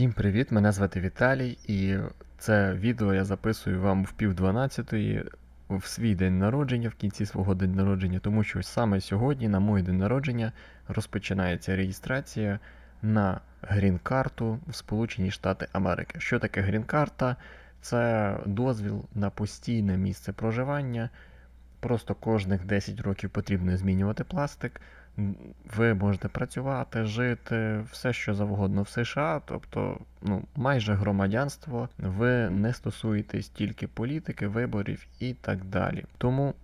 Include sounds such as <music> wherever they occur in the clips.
Всім привіт! Мене звати Віталій, і це відео я записую вам в пів дванадцятої в свій день народження, в кінці свого день народження, тому що саме сьогодні, на мій день народження, розпочинається реєстрація на грін-карту в Сполучені Штати Америки. Що таке грін-карта? Це дозвіл на постійне місце проживання. Просто кожних 10 років потрібно змінювати пластик. Ви можете працювати, жити, все що завгодно в США, тобто ну, майже громадянство, ви не стосуєтесь тільки політики, виборів і так далі. Тому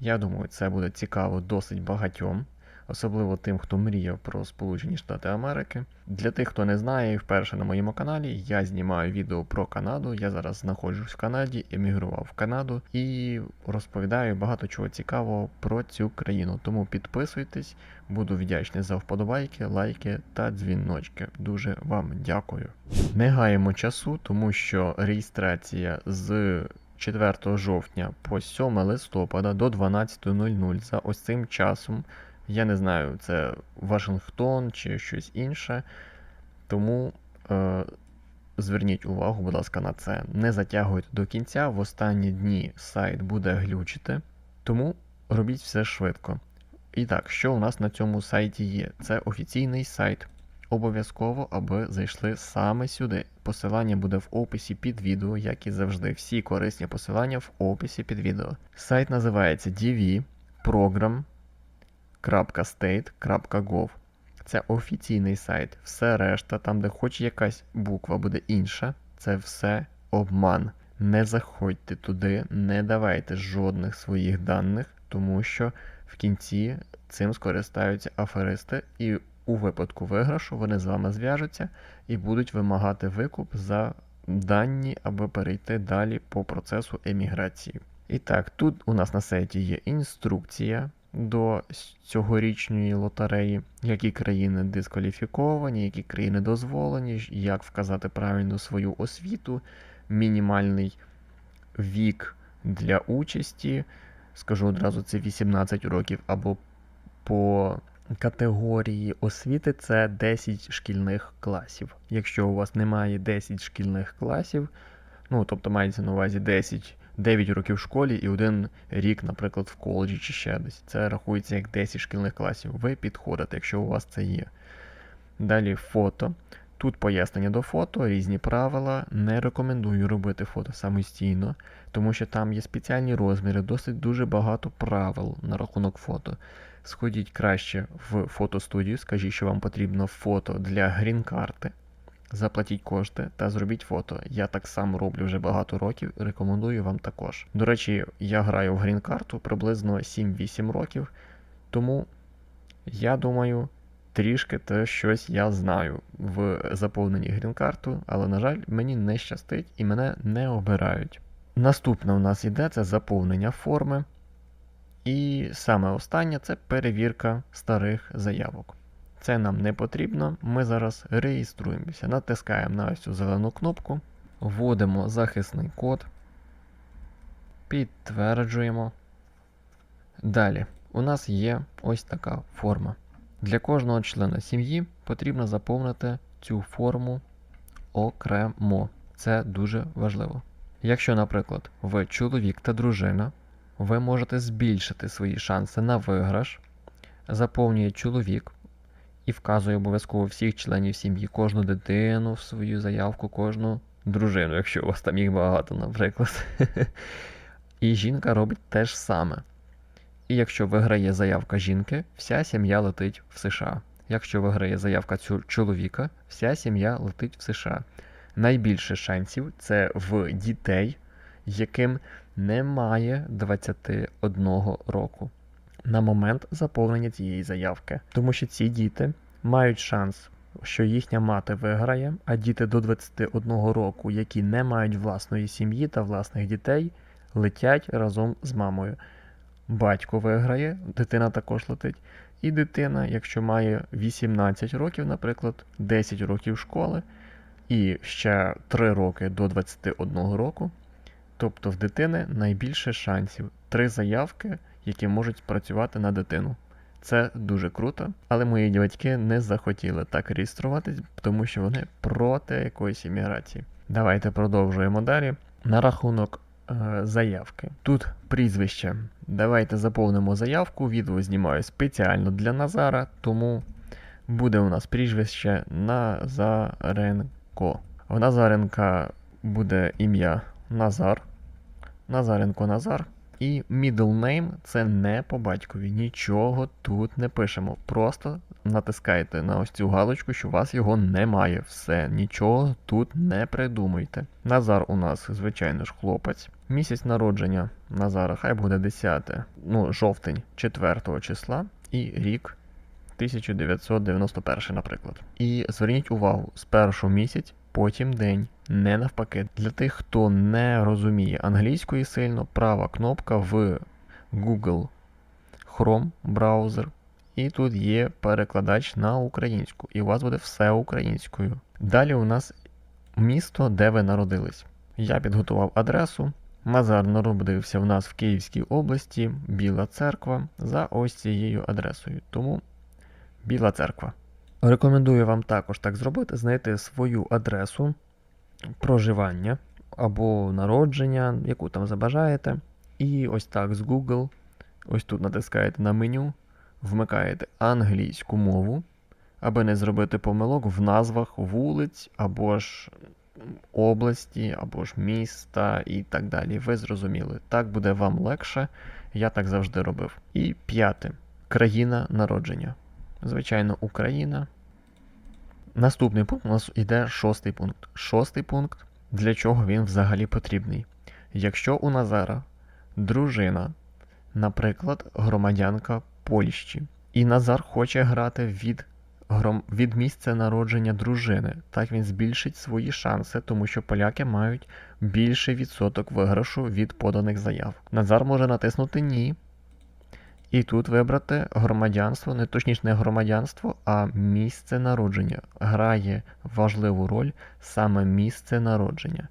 я думаю, це буде цікаво досить багатьом, особливо тим, хто мріяв про Сполучені Штати Америки. Для тих, хто не знає, вперше на моєму каналі я знімаю відео про Канаду. Я зараз знаходжусь в Канаді, емігрував в Канаду і розповідаю багато чого цікавого про цю країну. Тому підписуйтесь, буду вдячний за вподобайки, лайки та дзвіночки. Дуже вам дякую. Не гаємо часу, тому що реєстрація з 4 жовтня по 7 листопада до 12.00 за ось цим часом. Я не знаю, це Вашингтон чи щось інше. Тому е, зверніть увагу, будь ласка, на це. Не затягуйте до кінця. В останні дні сайт буде глючити. Тому робіть все швидко. І так, що у нас на цьому сайті є? Це офіційний сайт. Обов'язково, аби зайшли саме сюди. Посилання буде в описі під відео, як і завжди. Всі корисні посилання в описі під відео. Сайт називається dv.program.state.gov. Це офіційний сайт. Все решта, там, де хоч якась буква буде інша, це все обман. Не заходьте туди, не давайте жодних своїх даних, тому що в кінці цим скористаються аферисти, і у випадку виграшу вони з вами зв'яжуться і будуть вимагати викуп за дані, аби перейти далі по процесу еміграції. І так, тут у нас на сайті є інструкція до цьогорічної лотереї, які країни дискваліфіковані, які країни дозволені, як вказати правильно свою освіту, мінімальний вік для участі. Скажу одразу, це 18 років, або по категорії освіти це 10 шкільних класів. Якщо у вас немає 10 шкільних класів, ну тобто мається на увазі 10, 9 років в школі і один рік, наприклад, в коледжі чи ще десь. Це рахується як 10 шкільних класів. Ви підходите, якщо у вас це є. Далі фото. Тут пояснення до фото, різні правила. Не рекомендую робити фото самостійно, тому що там є спеціальні розміри, досить дуже багато правил на рахунок фото. Сходіть краще в фотостудію, скажіть, що вам потрібно фото для грін-карти. Заплатіть кошти та зробіть фото. Я так само роблю вже багато років, рекомендую вам також. До речі, я граю в грін-карту приблизно 7-8 років, тому я думаю, трішки те щось я знаю в заповненні грін-карту, але, на жаль, мені не щастить і мене не обирають. Наступне у нас йде це заповнення форми. І саме останнє це перевірка старих заявок. Це нам не потрібно. Ми зараз реєструємося. Натискаємо на ось цю зелену кнопку, вводимо захисний код, підтверджуємо. Далі у нас є ось така форма. Для кожного члена сім'ї потрібно заповнити цю форму окремо. Це дуже важливо. Якщо, наприклад, ви чоловік та дружина, ви можете збільшити свої шанси на виграш, заповнює чоловік і вказує обов'язково всіх членів сім'ї, кожну дитину в свою заявку, кожну дружину, якщо у вас там їх багато, наприклад. <laughs> І жінка робить те ж саме. І якщо виграє заявка жінки, вся сім'я летить в США. Якщо виграє заявка чоловіка, вся сім'я летить в США. Найбільше шансів це в дітей, яким немає 21 року на момент заповнення цієї заявки. Тому що ці діти мають шанс, що їхня мати виграє, а діти до 21 року, які не мають власної сім'ї та власних дітей, летять разом з мамою. Батько виграє, дитина також летить. І дитина, якщо має 18 років, наприклад, 10 років школи, і ще 3 роки до 21 року, тобто в дитини найбільше шансів. Три заявки, які можуть працювати на дитину. Це дуже круто, але мої батьки не захотіли так реєструватись, тому що вони проти якоїсь імміграції. Давайте продовжуємо далі. На рахунок е, заявки. Тут прізвище. Давайте заповнимо заявку. Відео знімаю спеціально для Назара, тому буде у нас прізвище Назаренко. В Назаренка буде ім'я Назар. Назаренко Назар. І middle name це не по батькові. Нічого тут не пишемо. Просто натискайте на ось цю галочку, що у вас його немає. Все, нічого тут не придумуйте. Назар у нас, звичайно ж, хлопець. Місяць народження Назара, хай буде 10, ну, жовтень 4 числа і рік 1991, наприклад. І зверніть увагу, спершу місяць, потім день, не навпаки. Для тих, хто не розуміє англійської сильно, права кнопка в Google Chrome браузер. І тут є перекладач на українську, і у вас буде все українською. Далі у нас місто, де ви народились. Я підготував адресу. Мазар народився в нас в Київській області, Біла церква, за ось цією адресою. Тому Біла церква. Рекомендую вам також так зробити, знайти свою адресу проживання або народження, яку там забажаєте. І ось так з Google, ось тут натискаєте на меню, вмикаєте англійську мову, аби не зробити помилок в назвах вулиць або ж області, або ж міста і так далі. Ви зрозуміли. Так буде вам легше, я так завжди робив. І п'яте. Країна народження. Звичайно, Україна. Наступний пункт у нас йде шостий пункт. Шостий пункт, для чого він взагалі потрібний. Якщо у Назара дружина, наприклад, громадянка Польщі, і Назар хоче грати від, гром... від місця народження дружини, так він збільшить свої шанси, тому що поляки мають більший відсоток виграшу від поданих заяв. Назар може натиснути Ні. І тут вибрати громадянство, не точніше не громадянство, а місце народження. Грає важливу роль саме місце народження.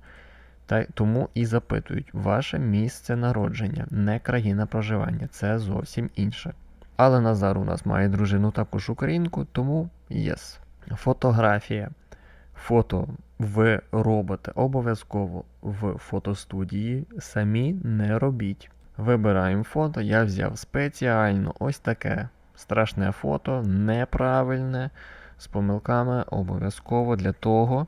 Та тому і запитують ваше місце народження, не країна проживання. Це зовсім інше. Але Назар у нас має дружину також українку, тому єс. Фотографія. Фото ви робите обов'язково в фотостудії. Самі не робіть. Вибираємо фото, я взяв спеціально ось таке страшне фото, неправильне, з помилками обов'язково для того,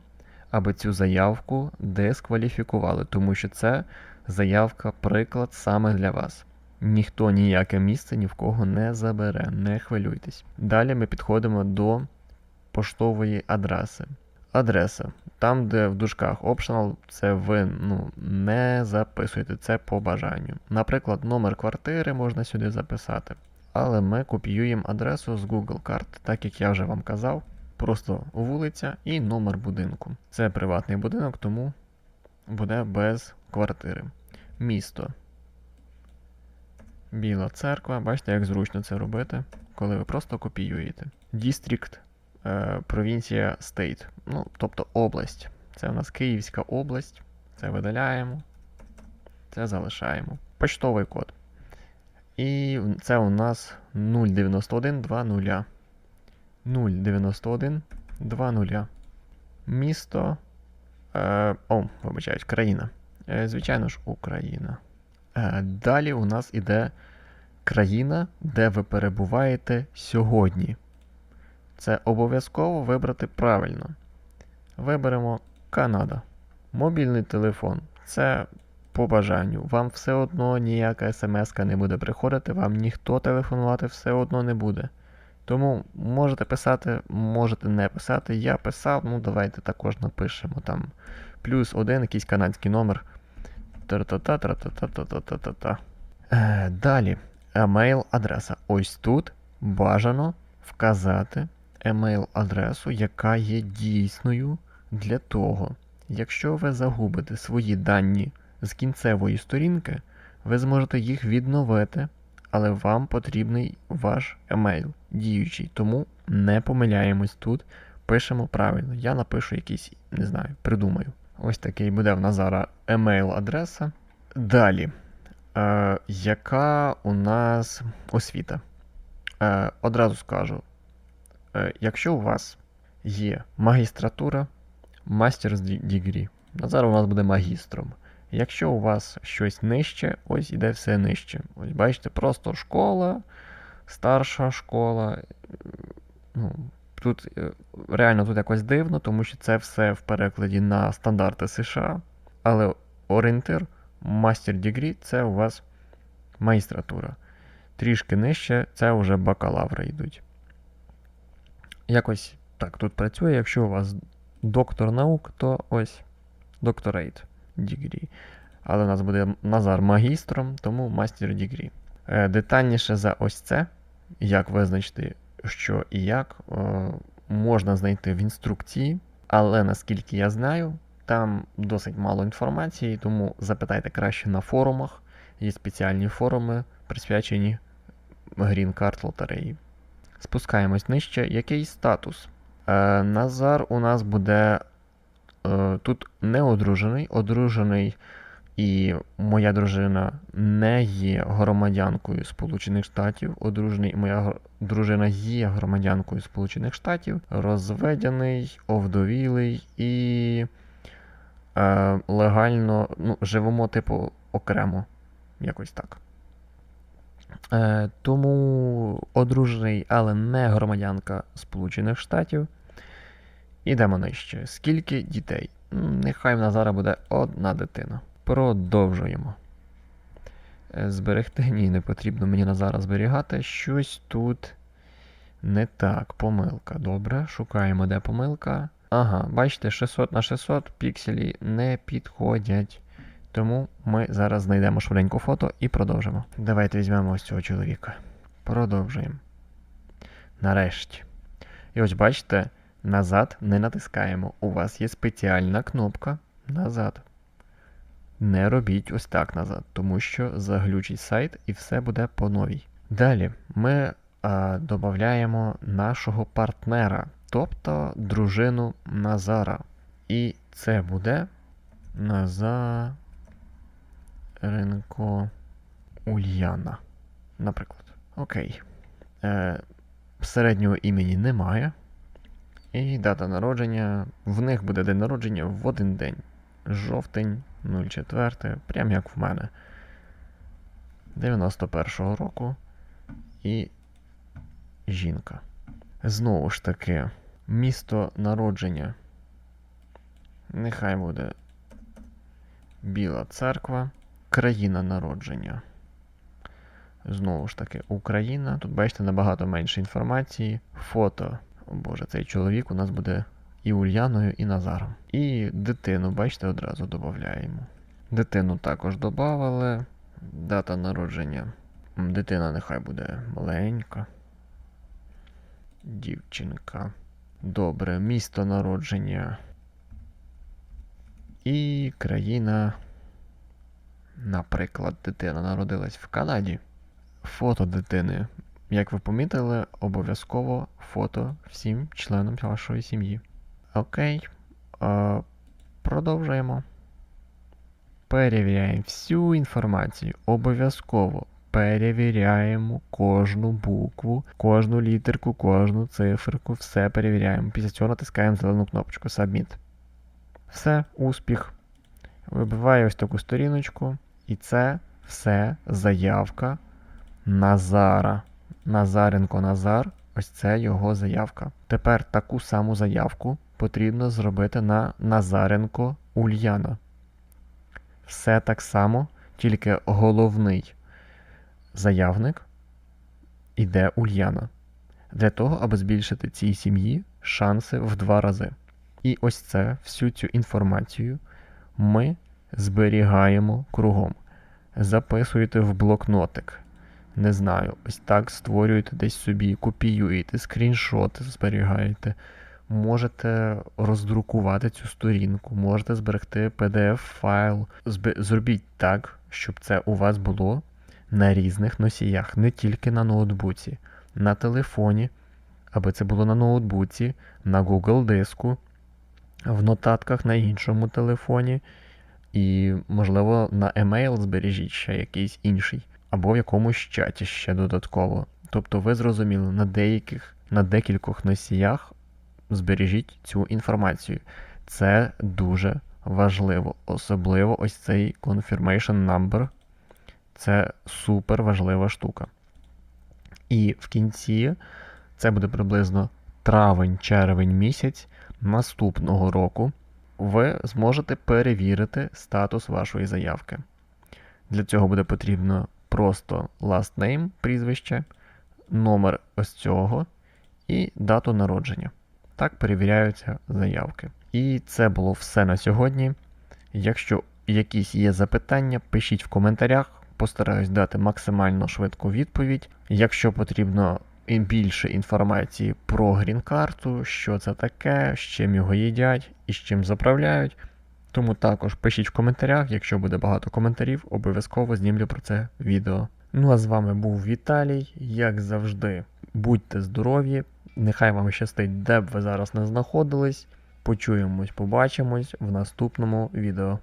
аби цю заявку дискваліфікували, тому що це заявка, приклад саме для вас. Ніхто ніяке місце ні в кого не забере, не хвилюйтесь. Далі ми підходимо до поштової адреси. Адреса. Там, де в дужках optional, це ви ну, не записуєте це по бажанню. Наприклад, номер квартири можна сюди записати. Але ми копіюємо адресу з Google карт, так як я вже вам казав. Просто вулиця і номер будинку. Це приватний будинок, тому буде без квартири. Місто. Біла церква. Бачите, як зручно це робити, коли ви просто копіюєте. Дістрікт провінція State, ну, тобто область. Це у нас Київська область. Це видаляємо. Це залишаємо. Почтовий код. І це у нас 09120. 09120. Місто. Е, о, вибачаюсь, країна. Е, звичайно ж, Україна. Е, далі у нас іде країна, де ви перебуваєте сьогодні. Це обов'язково вибрати правильно. Виберемо Канада. Мобільний телефон. Це по бажанню. Вам все одно ніяка смс не буде приходити, вам ніхто телефонувати все одно не буде. Тому можете писати, можете не писати. Я писав, ну давайте також напишемо там плюс один якийсь канадський номер. Та-та-та-та-та-та-та-та-та-та. Е, Далі, емейл-адреса. Ось тут бажано вказати емейл-адресу, яка є дійсною для того, якщо ви загубите свої дані з кінцевої сторінки, ви зможете їх відновити, але вам потрібний ваш емейл діючий. Тому не помиляємось тут, пишемо правильно. Я напишу якийсь, не знаю, придумаю. Ось такий буде в Назара емейл-адреса. Далі, е, яка у нас освіта? Е, одразу скажу, якщо у вас є магістратура, Masters Ді- Degree, Назар у нас буде магістром. Якщо у вас щось нижче, ось іде все нижче. Ось бачите, просто школа, старша школа. е, Ну, тут е, реально тут якось дивно, тому що це все в перекладі на стандарти США. Але орієнтир, мастер дегрі це у вас магістратура. Трішки нижче це вже бакалаври йдуть. Якось так тут працює. Якщо у вас доктор наук, то ось докторейт дегрі. Але у нас буде Назар магістром, тому мастер дегрі. Е, Детальніше за ось це, як визначити, що і як, е, можна знайти в інструкції, але наскільки я знаю, там досить мало інформації, тому запитайте краще на форумах. Є спеціальні форуми, присвячені Card лотереї. Спускаємось нижче. Який статус? Е, Назар у нас буде е, тут не одружений. Одружений і моя дружина не є громадянкою Сполучених Штатів. Одружений і моя дружина є громадянкою Сполучених Штатів, розведений, овдовілий і е, легально ну, живемо, типу, окремо. Якось так. Е, тому одружений, але не громадянка Сполучених Штатів. Ідемо нижче. Скільки дітей? Нехай в нас зараз буде одна дитина. Продовжуємо. Е, Зберегти? <laughs> Ні, не потрібно мені на зараз зберігати. Щось тут не так. Помилка. Добре, шукаємо, де помилка. Ага, бачите, 600 на 600 пікселі не підходять. Тому ми зараз знайдемо швиденько фото і продовжимо. Давайте візьмемо ось цього чоловіка. Продовжуємо. Нарешті. І ось бачите, назад не натискаємо. У вас є спеціальна кнопка назад. Не робіть ось так назад, тому що заглючить сайт і все буде по новій. Далі ми а, додаємо нашого партнера, тобто дружину Назара. І це буде Назаренко Ульяна. Наприклад. Окей. Е, середнього імені немає. І дата народження. В них буде день народження в один день. Жовтень 04, прям як в мене. 91-го року. І жінка. Знову ж таки, місто народження. Нехай буде Біла церква. Країна народження. Знову ж таки, Україна. Тут бачите набагато менше інформації. Фото. О Боже, цей чоловік у нас буде і Ульяною, і Назаром. І дитину, бачите, одразу додаємо. Дитину також додали. Дата народження. Дитина нехай буде маленька. Дівчинка. Добре, місто народження. І країна. Наприклад, дитина народилась в Канаді. Фото дитини. Як ви помітили, обов'язково фото всім членам вашої сім'ї. Окей. Е, продовжуємо. Перевіряємо всю інформацію. Обов'язково перевіряємо кожну букву, кожну літерку, кожну циферку, все перевіряємо. Після цього натискаємо зелену кнопочку Submit. Все, успіх. Вибиваю ось таку сторіночку. І це все заявка Назара. Назаренко Назар. Ось це його заявка. Тепер таку саму заявку потрібно зробити на Назаренко Ульяна. Все так само, тільки головний заявник іде Ульяна. Для того, аби збільшити цій сім'ї шанси в два рази. І ось це, всю цю інформацію ми зберігаємо кругом. Записуєте в блокнотик. Не знаю, ось так створюєте десь собі, копіюєте, скріншоти зберігаєте. Можете роздрукувати цю сторінку, можете зберегти PDF-файл. Зробіть так, щоб це у вас було на різних носіях, не тільки на ноутбуці, на телефоні, аби це було на ноутбуці, на Google диску, в нотатках на іншому телефоні, і, можливо, на емейл збережіть ще якийсь інший, або в якомусь чаті ще додатково. Тобто ви зрозуміли, на деяких, на декількох носіях збережіть цю інформацію. Це дуже важливо. Особливо ось цей confirmation number. Це супер важлива штука. І в кінці це буде приблизно травень-червень місяць наступного року. Ви зможете перевірити статус вашої заявки. Для цього буде потрібно просто last name, прізвище, номер ось цього і дату народження. Так перевіряються заявки. І це було все на сьогодні. Якщо якісь є запитання, пишіть в коментарях, постараюсь дати максимально швидку відповідь. Якщо потрібно і більше інформації про грін-карту, що це таке, з чим його їдять і з чим заправляють. Тому також пишіть в коментарях, якщо буде багато коментарів, обов'язково знімлю про це відео. Ну а з вами був Віталій. Як завжди, будьте здорові, нехай вам щастить, де б ви зараз не знаходились. Почуємось, побачимось в наступному відео.